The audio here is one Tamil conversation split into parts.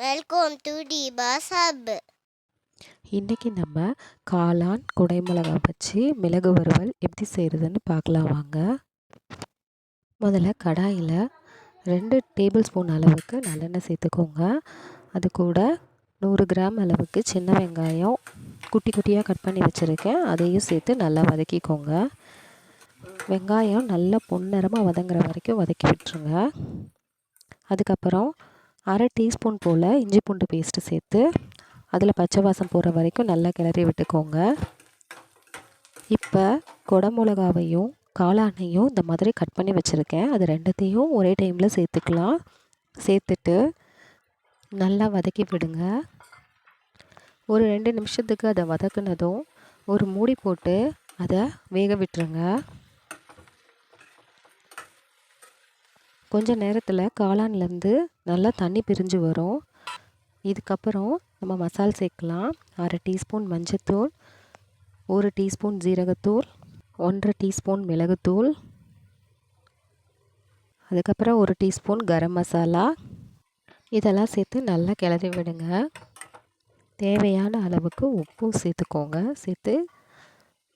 வெல்கம் டு டிபாஸ் ஹப் இன்றைக்கி நம்ம காளான் குடைமிளகா வச்சு மிளகு வறுவல் எப்படி செய்கிறதுன்னு பார்க்கலாம் வாங்க. முதல்ல கடாயில் ரெண்டு டேபிள் ஸ்பூன் அளவுக்கு நல்லெண்ணெய் சேர்த்துக்கோங்க. அது கூட நூறு கிராம் அளவுக்கு சின்ன வெங்காயம் குட்டி குட்டியாக கட் பண்ணி வச்சுருக்கேன். அதையும் சேர்த்து நல்லா வதக்கிக்கோங்க. வெங்காயம் நல்லா பொன்னிறமாக வதங்குற வரைக்கும் வதக்கி விட்டுருங்க. அதுக்கப்புறம் அரை டீஸ்பூன் போல் இஞ்சி பூண்டு பேஸ்ட்டு சேர்த்து அதில் பச்சை வாசம் போகிற வரைக்கும் நல்லா கிளறி விட்டுக்கோங்க. இப்போ குடமிளகாவையும் காளானையும் இந்த மாதிரி கட் பண்ணி வச்சுருக்கேன். அது ரெண்டுத்தையும் ஒரே டைமில் சேர்த்துக்கலாம். சேர்த்துட்டு நல்லா வதக்கி விடுங்க. ஒரு ரெண்டு நிமிஷத்துக்கு அதை வதக்குனதும் ஒரு மூடி போட்டு அதை வேக விட்டுருங்க. கொஞ்ச நேரத்தில் காளான்லேருந்து நல்லா தண்ணி பிரிஞ்சு வரும். இதுக்கப்புறம் நம்ம மசால் சேர்க்கலாம். அரை டீஸ்பூன் மஞ்சத்தூள் ஒரு டீஸ்பூன் ஜீரகத்தூள் ஒன்றரை டீஸ்பூன் மிளகுத்தூள் அதுக்கப்புறம் ஒரு டீஸ்பூன் கரம் மசாலா. இதெல்லாம் சேர்த்து நல்லா கிளறி விடுங்க. தேவையான அளவுக்கு உப்பும் சேர்த்துக்கோங்க. சேர்த்து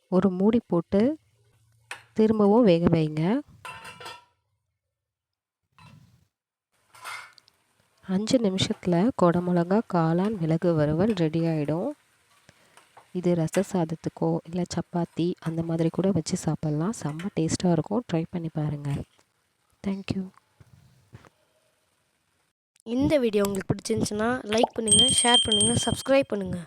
ஒரு மூடி போட்டு திரும்பவும் வேக வைங்க. அஞ்சு நிமிஷத்தில் குடமிளகா காளான் மிளகு வறுவல் ரெடி ஆகிடும் இது ரச சாதத்துக்கோ இல்லை சப்பாத்தி அந்த மாதிரி கூட வச்சு சாப்பிட்லாம். செம்ம டேஸ்ட்டாக இருக்கும். ட்ரை பண்ணி பாருங்கள் தேங்க்யூ இந்த வீடியோ உங்களுக்கு பிடிச்சிருந்துச்சுன்னா லைக் பண்ணுங்கள் ஷேர் பண்ணுங்கள் சப்ஸ்கிரைப் பண்ணுங்கள்